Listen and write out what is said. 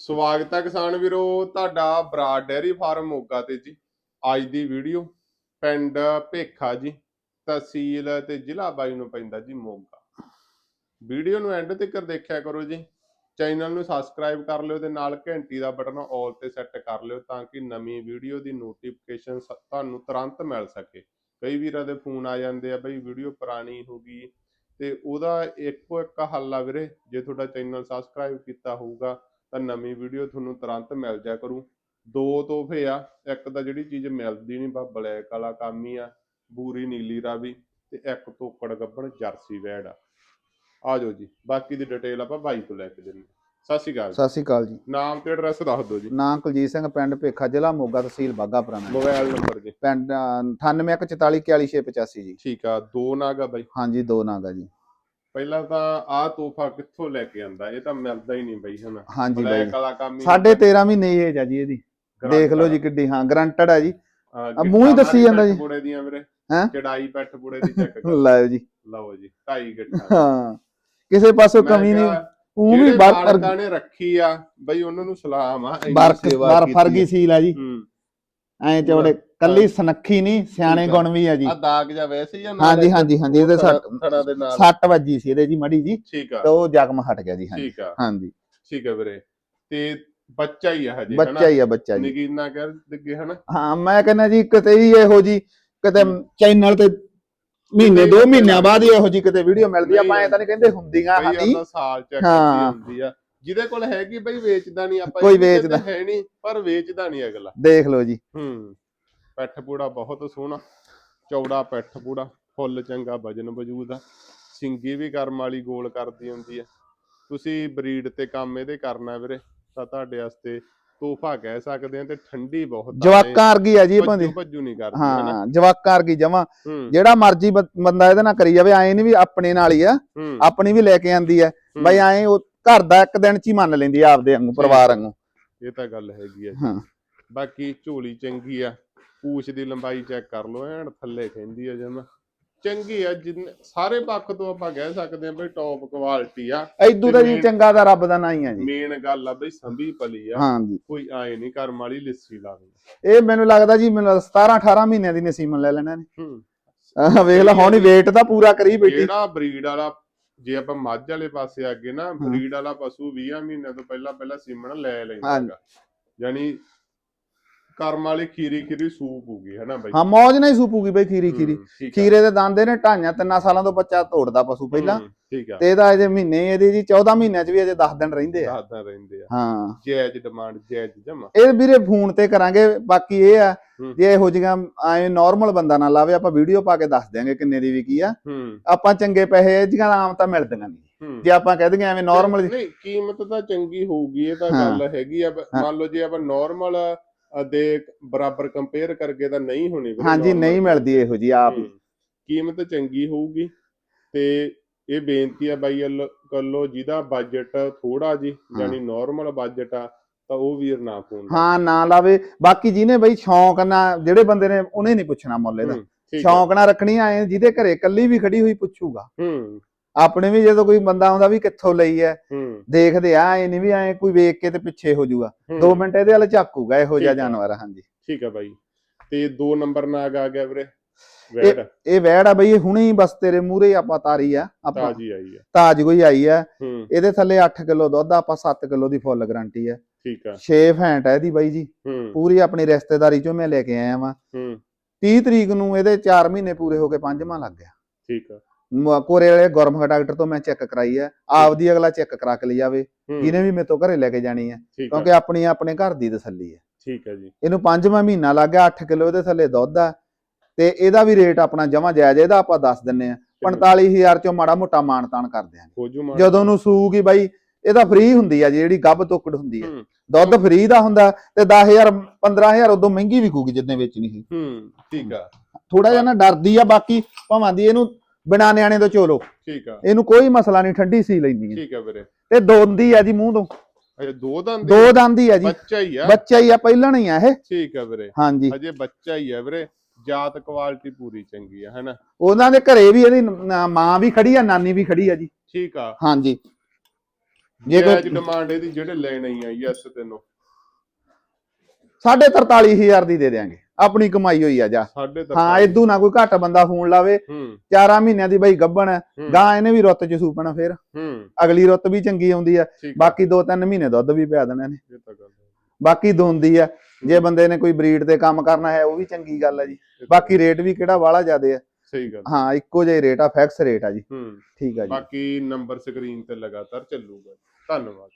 ਸਵਾਗਤ ਹੈ ਕਿਸਾਨ ਵੀਰੋ, ਤੁਹਾਡਾ ਬਰਾਡ ਡੈਰੀ ਫਾਰਮ ਮੋਗਾ ਤੇ ਜੀ। ਅੱਜ ਦੀ ਵੀਡੀਓ ਪਿੰਡ ਭੇਖਾ ਜੀ, ਤਹਿਸੀਲ ਤੇ ਜ਼ਿਲ੍ਹਾ ਬਾਈ ਨੂੰ ਪੈਂਦਾ ਜੀ ਮੋਗਾ। ਵੀਡੀਓ ਨੂੰ ਐਂਡ ਤੱਕ ਦੇਖਿਆ ਕਰੋ ਜੀ। ਚੈਨਲ ਨੂੰ ਸਬਸਕ੍ਰਾਈਬ ਕਰ ਲਿਓ ਤੇ ਨਾਲ ਘੰਟੀ ਦਾ ਬਟਨ ਆਲ ਤੇ ਸੈੱਟ ਕਰ ਲਿਓ ਤਾਂ ਕਿ ਨਵੀਂ ਵੀਡੀਓ ਦੀ ਨੋਟੀਫਿਕੇਸ਼ਨ ਤੁਹਾਨੂੰ ਤੁਰੰਤ ਮਿਲ ਸਕੇ। ਕਈ ਵੀਰਾਂ ਦੇ ਫੋਨ ਆ ਜਾਂਦੇ ਆ, ਬਈ ਵੀਡੀਓ ਪੁਰਾਣੀ ਹੋ ਗਈ ਤੇ ਉਹਦਾ ਇੱਕੋ ਇੱਕ ਹੱਲ ਆ ਵੀਰੇ। ਜੇ ਤੁਹਾਡਾ ਚੈਨਲ ਸਬਸਕ੍ਰਾਈਬ ਕੀਤਾ ਹੋਊਗਾ ਤਾਂ ਨਵੀਂ ਵੀਡੀਓ ਤੁਹਾਨੂੰ ਤੁਰੰਤ ਮਿਲ ਜਾ ਕਰੂ। ਦੋ ਤੋਹਫੇ ਆ। ਇੱਕ ਤਾਂ ਜਿਹੜੀ ਚੀਜ਼ ਮਿਲਦੀ ਨਹੀਂ ਬਾ ਬਲੈਕ ਵਾਲਾ ਕੰਮ ਹੀ ਆ ਬੂਰੀ ਨੀਲੀ ਰਾਵੀ ਤੇ ਇੱਕ ਤੋਕੜ ਗੱਬਣ ਜਰਸੀ ਵੈੜ ਆ। ਆ ਜਾਓ ਜੀ ਬਾਕੀ ਦੀ ਡਿਟੇਲ ਆਪਾਂ ਬਾਈ ਤੋਂ ਲੈ ਕੇ ਦਿੰਦੇ। ਸਤਿ ਸ਼੍ਰੀ ਅਕਾਲ ਜੀ। ਸਤਿ ਸ਼੍ਰੀ ਅਕਾਲ ਜੀ। ਨਾਮ ਤੇ ਐਡਰੈਸ ਦੱਸ ਦਿਓ ਜੀ। ਨਾਂ ਕੁਲਜੀਤ ਸਿੰਘ ਪਿੰਡ ਭੇਖਾ ਜ਼ਿਲ੍ਹਾ ਮੋਗਾ ਤਹਿਸੀਲ ਬਾਗਾ ਪੁਰਾਣਾ ਮੋਬਾਈਲ ਨੰਬਰ ਜੀ। ਪਿੰਡ 9814444685 ਜੀ। ਠੀਕ ਆ ਦੋ ਨਾਗਾ ਬਾਈ। ਹਾਂਜੀ ਦੋ ਨਾਗਾ ਜੀ। ਪਹਿਲਾਂ ਤਾਂ ਆਹ ਤੋਹਫਾ ਕਿੱਥੋਂ ਲੈ ਕੇ ਆਂਦਾ? ਇਹ ਤਾਂ ਮਿਲਦਾ ਹੀ ਨਹੀਂ ਬਈ ਹਨਾ? ਹਾਂਜੀ ਬਲੈਕ ਬਾਈ। ਵਾਲਾ ਕੰਮ ਹੀ ਸਾਢੇ 13 ਮਹੀਨੇ ਏਜ ਆ ਜੀ ਇਹਦੀ। ਦੇਖ ਲਓ ਜੀ ਕਿੱਡੀ ਹਾਂ ਗਰੰਟਡ ਆ ਜੀ। ਆ ਮੂੰਹ ਹੀ ਦੱਸੀ ਜਾਂਦਾ ਜੀ। ਬੁੜੇ ਦੀਆਂ ਵੀਰੇ। ਹੈਂ? ਚੜਾਈ ਪੈਠ ਬੁੜੇ ਦੀ ਚੈੱਕ ਲਓ ਜੀ। ਲਓ ਜੀ ਢਾਈ ਗਿੱਠਾ। ਹਾਂ। ਕਿਸੇ ਪਾਸੋਂ ਕਮੀ ਨਹੀਂ। ਉਹ ਵੀ ਜਿਹੜੇ ਬਾਰ ਮਾਲਕਾਂ ਨੇ ਰੱਖੀ ਆ ਬਈ ਉਹਨਾਂ ਨੂੰ ਸਲਾਮ ਆ ਇੰਨੀ ਬਾਰ ਸੇਵਾ ਬਾਰ ਕੀਤੀ ਫਰਗੀ ਆ। ਸੀਲ ਆ ਜੀ। ਹੂੰ। ਐਂ ਚੌੜੇ ਕੱਲੀ ਸਨੱਖੀ ਨਹੀਂ ਸਿਆਣੇ। ਗੁਣ ਵੀ ਆ ਜੀ। ਆ ਦਾਗ ਜਾਂ ਵੈਸੇ ਹੀ ਆ ਹਾਂਜੀ ਹਾਂਜੀ ਹਾਂਜੀ ਇਹਦੇ ਸੱਟ ਥੜਾ ਦੇ ਨਾਲ। ਸੱਟ ਵੱਜੀ ਸੀ ਇਹਦੇ ਜੀ ਮੜੀ ਜੀ ਠੀਕ ਆ। ਤੇ ਉਹ ਜ਼ਖਮ ਹਟ ਗਿਆ ਜੀ ਹਾਂਜੀ। ਠੀਕ ਆ। ਹਾਂਜੀ। ਠੀਕ ਆ ਵੀਰੇ। ਤੇ ਬੱਚਾ ਹੀ ਆ ਹਜੇ ਬੱਚਾ ਹੀ ਆ ਬੱਚਾ ਜੀ। ਨਗੀਨਾ ਕਰ ਦਿੱਗੇ ਹਨਾ? ਹਾਂ ਮੈਂ ਕਹਿੰਦਾ ਜੀ ਕਿਤੇ ਹੀ ਇਹੋ ਜੀ ਕਿਤੇ ਚੈਨਲ ਤੇ ਮਹੀਨੇ ਦੋ ਮਹੀਨਿਆਂ ਬਾਅਦ ਹੀ ਇਹੋ ਜੀ ਕਿਤੇ ਵੀਡੀਓ ਮਿਲਦੀ ਆ ਆਪਾਂ ਐ ਤਾਂ ਨਹੀਂ ਕਹਿੰਦੇ ਹੁੰਦੀਆਂ ਅੱਧਾ ਸਾਲ ਚ ਹਾਂ। ਹੁੰਦੀ ਆ। ਜਿਹਦੇ ਕੋਲ ਹੈਗੀ ਬਈ ਵੇਚਦਾ ਨਹੀਂ ਆਪਾਂ ਕੋਈ ਵੇਚਦਾ। ਹੈ ਨਹੀਂ ਪਰ ਵੇਚਦਾ ਨਹੀਂ ਅਗਲਾ। ਦੇਖ ਲਓ ਜੀ। ਹੂੰ ਪੈਠ ਪੂੜਾ ਬਹੁਤ ਸੋਹਣਾ ਚੌੜਾ ਪੈਠ ਪੂੜਾ ਫੁੱਲ ਚੰਗਾ ਵਜਨ ਵਜੂਦ ਆ। ਸਿੰਗੀ ਵੀ ਕਰਮ ਵਾਲੀ ਗੋਲ ਕਰਦੀ ਹੁੰਦੀ ਆ। ਤੁਸੀਂ ਬਰੀਡ ਤੇ ਕੰਮ ਇਹਦੇ ਕਰਨਾ ਵੀਰੇ ਤਾਂ ਤੁਹਾਡੇ ਵਾਸਤੇ ਤੋਹਫਾ ਕਹਿ ਸਕਦੇ ਆ ਤੇ ਠੰਡੀ ਬਹੁਤ ਜਵਾਕਾਂ ਵਰਗੀ ਆ ਜੀ ਭਾਂਦੀ। ਭੱਜੂ ਨਹੀਂ ਕਰਦੀ ਹਾਂ ਜਵਾਕਾਂ ਵਰਗੀ ਜਮਾ। ਜਿਹੜਾ ਮਰਜ਼ੀ ਬੰਦਾ ਇਹਦੇ ਨਾਲ ਕਰੀ ਜਾਵੇ ਐਂ ਨਹੀਂ ਵੀ ਆਪਣੇ ਨਾਲ ਹੀ ਆ ਆਪਣੀ ਵੀ ਲੈ ਕੇ ਆਂਦੀ ਆ। ਬਈ ਐਂ ਘਰ ਦਾ ਇੱਕ ਦਿਨ ਚ ਹੀ ਮੰਨ ਲੈਂਦੀ ਆ ਆਪਦੇ ਵਾਂਗੂ ਪਰਿਵਾਰ ਵਾਂਗੂ। ਇਹ ਤਾਂ ਗੱਲ ਹੈਗੀ ਆ ਜੀ। ਹਾਂ। ਬਾਕੀ ਝੋਲੀ ਚੰਗੀ ਆ ਪੂਛ ਦੀ ਲੰਬਾਈ ਚੈੱਕ ਕਰ ਲਓ ਐਨ ਥੱਲੇ ਕਹਿੰਦੀ ਆ ਜਮਾ। ਚੰਗੀ ਆ ਜਿੰਨੇ ਸਾਰੇ ਪੱਖ ਤੋਂ ਆਪਾਂ ਕਹਿ ਸਕਦੇ ਆ ਬਈ ਟੌਪ ਕੁਆਲਿਟੀ ਆ। ਐਦੂ ਤਾਂ ਜੀ ਚੰਗਾ ਦਾ ਰੱਬ ਦਾ ਨਾਂ ਹੀ ਆ ਜੀ। ਮੇਨ ਗੱਲ ਆ ਬਈ ਸੰਭੀ ਪਲੀ ਆ। ਹਾਂ ਜੀ। ਕੋਈ ਆਏ ਨਹੀਂ ਕਰਮ ਵਾਲੀ ਲਿੱਸੀ ਲਾਵੇ ਇਹ ਮੈਨੂੰ ਲੱਗਦਾ ਜੀ ਮੈਨੂੰ 17 18 ਮਹੀਨਿਆਂ ਦੀ ਨਸੀਮਨ ਲੈ ਲੈਣਾ ਨੇ ਹੂੰ। ਆਹ ਵੇਖ ਲੈ ਹੁਣ ਵੇਟ ਤਾਂ ਪੂਰਾ ਕਰੀ ਬੈਠੀ। ਜਿਹੜਾ ਬਰੀਡ ਵਾਲਾ ਜੇ ਆਪਾਂ ਮੱਝ ਵਾਲੇ ਪਾਸੇ ਅੱਗੇ ਨਾ ਬਰੀਡ ਵਾਲਾ ਪਸ਼ੂ 20 ਮਹੀਨਿਆਂ ਤੋਂ ਪਹਿਲਾਂ ਪਹਿਲਾਂ ਸੀਮਣ ਲੈ ਲੈਂਦਾ ਹਾਂਜੀ। ਹੈਗਾ ਯਾਨੀ ਕਰਮ ਵਾਲੀ ਖੀਰੀ ਖੀਰੀ ਸੂਪ ਹੋਊਗੀ ਹਨਾ ਬਈ? ਹਾਂ ਮੌਜ ਨਾਲ ਹੀ ਸੂਪੂਗੀ ਬਈ ਖੀਰੀ ਖੀਰੀ। ਹੂੰ, ਠੀਕ ਆ। ਖੀਰੇ ਦੇ ਦੰਦ ਨੇ ਢਾਈਆਂ ਤਿੰਨਾਂ ਸਾਲਾਂ ਤੋਂ ਬੱਚਾ ਤੋੜਦਾ ਪਸ਼ੂ ਪਹਿਲਾਂ। ਹੂੰ, ਠੀਕ ਆ। ਤੇ ਇਹਦਾ ਅਜੇ ਮਹੀਨੇ ਇਹਦੀ ਜੀ 14 ਮਹੀਨਿਆਂ ਚ ਵੀ ਅਜੇ 10 ਦਿਨ ਰਹਿੰਦੇ ਆ। ਦੱਸਦਾ ਰਹਿੰਦੇ ਆ। ਹਾਂ। ਜਾਇਜ਼ ਡਿਮਾਂਡ ਜਾਇਜ਼ ਜਮਾ। ਇਹ ਵੀਰੇ ਫੋਨ ਤੇ ਕਰਾਂਗੇ ਬਾਕੀ ਇਹ ਆ ਹੂੰ। ਜੇ ਇਹੋ ਜਿਹੀਆਂ ਐ ਨਾਰਮਲ ਬੰਦਾ ਨਾ ਲਾਵੇ ਆਪਾਂ ਵੀਡੀਓ ਪਾ ਕੇ ਦੱਸ ਦਿਆਂਗੇ ਕਿੰਨੇ ਦੀ ਵਿਕੀ ਆ। ਹੂੰ। ਆਪਾਂ ਚੰਗੇ ਪੈਸੇ ਜਿਹੀਆਂ ਆਮ ਤਾਂ ਮਿਲਦੀਆਂ ਨਹੀਂ। ਹੂੰ। ਜੇ ਆਪਾਂ ਕਹਿ ਦਈਏ ਐਵੇਂ ਨਾਰਮਲ ਨਹੀਂ ਕੀਮਤ ਤਾਂ ਚੰਗੀ ਹੋਊਗੀ ਇਹ ਤਾਂ ਹਾਂ। ਗੱਲ ਹੈਗੀ ਆ। ਬ- ਹਾਂ। ਮੰਨ ਲਓ ਜੇ ਆਪਾਂ ਨਾਰਮਲ ਦੇ ਬਰਾਬਰ ਕੰਪੇਅਰ ਕਰਕੇ ਤਾਂ ਨਹੀਂ ਹੋਣੀ ਵੀਰੇ ਹਾਂਜੀ normal। ਨਹੀਂ ਮਿਲਦੀ ਇਹੋ ਜੀ ਆਪ। ਕੀਮਤ ਚੰਗੀ ਹੋਊਗੀ ਤੇ ਇਹ ਬੇਨਤੀ ਆ ਬਾਈ ਵੱਲ ਕੱਲੋ ਜਿਹਦਾ ਬਜਟ ਥੋੜਾ ਜੀ। ਯਾਨੀ ਨਾਰਮਲ ਬਜਟ ਆ ਤਾਂ ਉਹ ਵੀਰ ਨਾ ਫੋਨ ਹਾਂ ਨਾ ਲਾਵੇ ਬਾਕੀ ਜਿਹਨੇ ਬਈ ਸ਼ੌਂਕ ਨਾਲ ਜਿਹੜੇ ਬੰਦੇ ਨੇ ਉਹਨੇ ਨਹੀਂ ਪੁੱਛਣਾ ਮੁੱਲ ਇਹਦਾ ਆ। ਸ਼ੌਂਕ ਨਾਲ ਰੱਖਣੀ ਆਏ ਜਿਹਦੇ ਘਰੇ ਕੱਲੀ ਵੀ ਖੜੀ ਹੋਈ ਪੁੱਛੂਗਾ ਹੂੰ ਆਪਣੇ ਵੀ ਜਦੋਂ ਕੋਈ ਬੰਦਾ ਆਉਂਦਾ ਵੀ ਕਿੱਥੋਂ ਲਈ ਹੂੰ ਦੇਖਦੇ ਆ ਐ ਨਹੀਂ ਵੀ ਐ ਕੋਈ ਵੇਖ ਕੇ ਤੇ ਪਿੱਛੇ ਹੋ ਜਾਊਗਾ ਹੂੰ। 2 ਮਿੰਟ ਇਹਦੇ ਵੱਲ ਝਾਕੂਗਾ ਇਹੋ ਜਿਹਾ ਠੀਕ ਆ। ਜਾਨਵਰ ਹਾਂਜੀ। ਠੀਕ ਆ ਬਾਈ। ਤੇ ਦੋ ਨੰਬਰ ਨਾਗ ਆ ਗਿਆ ਵੀਰੇ ਵੈੜ। ਇਹ ਵੈੜ ਆ ਬਈ ਇਹ ਹੁਣੇ ਹੀ ਬਸ ਤੇਰੇ ਮੂਹਰੇ ਆਪਾਂ ਤਾਰੀ ਆ ਆਪਾਂ ਤਾਜੀ ਆਈ ਆ। ਤਾਜ ਕੋਈ ਆਈ ਆ। ਹੂੰ। ਇਹਦੇ ਥੱਲੇ 8 ਕਿਲੋ ਦੁੱਧ ਆ, ਆਪਾਂ 7 ਕਿਲੋ ਦੀ ਫੁੱਲ ਗਾਰੰਟੀ ਆ। ਠੀਕ ਆ। 6 ਫੈਂਟ ਹੈ ਇਹਦੀ ਬਾਈ ਜੀ। ਹੂੰ। ਪੂਰੀ ਆਪਣੀ ਰਿਸ਼ਤੇਦਾਰੀ ਚੋਂ ਮੈਂ ਲੈ ਕੇ ਆਇਆ ਵਾਂ। ਹੂੰ। 30 ਤਰੀਕ ਨੂੰ ਇਹਦੇ 4 ਮਹੀਨੇ ਪੂਰੇ ਹੋ ਕੇ ਪੰਜਵਾਂ ਲੱਗ ਗਿਆ। ਠੀਕ ਆ। ਕੋਰੇ ਵਾਲੇ ਗੁਰਮੁਖ ਡਾਕਟਰ ਤੋਂ ਮੈਂ ਚੈੱਕ ਕਰਾਈ ਆ ਆਪਦੀ ਅਗਲਾ ਚੈੱਕ ਕਰਾ ਕੇ ਲਈ ਜਾਵੇ ਹੂੰ। ਇਹਨੇ ਵੀ ਮੇਰੇ ਤੋਂ ਘਰੇ ਲੈ ਕੇ ਜਾਣੀ ਆ ਕਿਉਂਕਿ ਆਪਣੀ ਆਪਣੇ ਘਰ ਦੀ ਤਸੱਲੀ ਹੈ ਠੀਕ ਆ ਜੀ। ਇਹਨੂੰ ਪੰਜਵਾਂ ਮਹੀਨਾ ਲੱਗ ਗਿਆ 8 ਕਿਲੋ ਇਹਦੇ ਥੱਲੇ ਦੁੱਧ ਆ ਤੇ ਇਹਦਾ ਵੀ ਰੇਟ ਆਪਣਾ ਜਮਾ ਜਾਇਜ਼ ਇਹਦਾ ਆਪਾਂ ਦੱਸ ਦਿੰਨੇ ਆ 45000 ਚੋਂ ਮਾੜਾ ਮੋਟਾ ਕਰਦੇ ਆ ਖੋਜੂ ਮਾਰ ਜਦੋਂ ਨੂੰ ਸੂਗੀ ਬਾਈ ਇਹਦਾ ਫ੍ਰੀ ਹੁੰਦੀ ਆ ਜਿਹੜੀ ਗੱਭ ਤੋਕੜ ਹੁੰਦੀ ਆ। ਹੂੰ। ਦੁੱਧ ਫ੍ਰੀ ਦਾ ਹੁੰਦਾ ਤੇ 10000 15000 ਉਦੋਂ ਮਹਿੰਗੀ ਵਿਕੂਗੀ ਜਿੰਨੇ ਵੇਚਣੀ ਸੀ। ਹੂੰ ਠੀਕ ਆ। ਥੋੜਾ ਜਿਹਾ ਨਾ ਡਰਦੀ ਆ ਬਾਕੀ ਭਾਵਾਂ ਦੀ ਇਹਨੂੰ ਬਿਨਾ ਨਿਆਣੇ ਤੋਂ ਚੋਲੋ। ਠੀਕ ਆ। ਇਹਨੂੰ ਕੋਈ ਮਸਲਾ ਨਹੀਂ ਠੰਡੀ ਸੀ ਲੈਂਦੀ ਹੈ। ਠੀਕ ਆ ਵੀਰੇ। ਤੇ ਦੋਂਦੀ ਆ ਜੀ ਮੂੰਹ ਤੋਂ। ਅਜੇ ਦੋ ਦੰਦ ਦੋ ਦੰਦੀ ਆ ਜੀ। ਬੱਚਾ ਹੀ ਆ। ਬੱਚਾ ਹੀ ਆ ਪਹਿਲਾਂ ਹੀ ਆ ਇਹ। ਠੀਕ ਆ ਵੀਰੇ। ਹਾਂਜੀ। ਅਜੇ ਬੱਚਾ ਹੀ ਆ ਵੀਰੇ। ਜਾਤ ਕੁਆਲਿਟੀ ਪੂਰੀ ਚੰਗੀ ਆ ਹੈਨਾ? ਉਹਨਾਂ ਦੇ ਘਰੇ ਵੀ ਇਹਦੀ ਮਾਂ ਵੀ ਖੜੀ ਆ ਨਾਨੀ ਵੀ ਖੜੀ ਆ ਜੀ। ਠੀਕ ਆ। ਹਾਂਜੀ। ਜੇ ਕੋਈ- ਡਿਮਾਂਡ ਇਹਦੀ ਜਿਹੜੇ ਲੈਣ ਆ ਯੈਸ ਤੈਨੂੰ ਸਾਢੇ 43000 ਦੀ ਦੇ ਦਿਆਂਗੇ। ਆਪਣੀ ਕਮਾਈ ਹੋਈ ਆ ਜਾ। ਹਾਂ ਇਦੋਂ ਨਾ ਕੋਈ ਘੱਟ ਬੰਦਾ ਫੋਨ ਲਾਵੇ। ਹੂੰ। ਚਾਰਾਂ ਮਹੀਨਿਆਂ ਦੀ ਬਈ ਗੱਬਣ ਹੈ। ਹੂੰ, ਗਾਂ ਇਹਨੇ ਵੀ ਰੁੱਤ ਚ ਸੂਪਣਾ ਫਿਰ। ਹੂੰ। ਅਗਲੀ ਰੁੱਤ ਵੀ ਚੰਗੀ ਆਉਂਦੀ ਆ ਠੀਕ ਆ, ਬਾਕੀ 2-3 ਮਹੀਨੇ ਦੁੱਧ ਵੀ ਪਿਆ ਦੇਣਾ ਨੇ ਇਹ ਤਾਂ ਗੱਲ ਹੈ। ਬਾਕੀ ਦੋਂਦੀ ਆ ਜੇ ਬੰਦੇ ਨੇ ਕੋਈ ਬਰੀਡ ਤੇ ਕੰਮ ਕਰਨਾ ਹੈ ਉਹ ਵੀ ਚੰਗੀ ਗੱਲ ਆ ਜੀ। ਇਹ ਤਾਂ ਬਾਕੀ ਰੇਟ ਵੀ ਕਿਹੜਾ ਵਾਲਾ ਜ਼ਿਆਦੇ ਆ। ਸਹੀ ਗੱਲ ਹਾਂ। ਇੱਕੋ ਜਿਹਾ ਰੇਟ ਆ ਫਿਕਸ ਰੇਟ ਆ ਜੀ। ਹੂੰ। ਠੀਕ ਆ ਜੀ। ਬਾਕੀ ਨੰਬਰ ਸਕਰੀਨ ਤੇ ਲਗਾਤਾਰ ਚੱਲੂਗਾ। ਧੰਨਵਾਦ।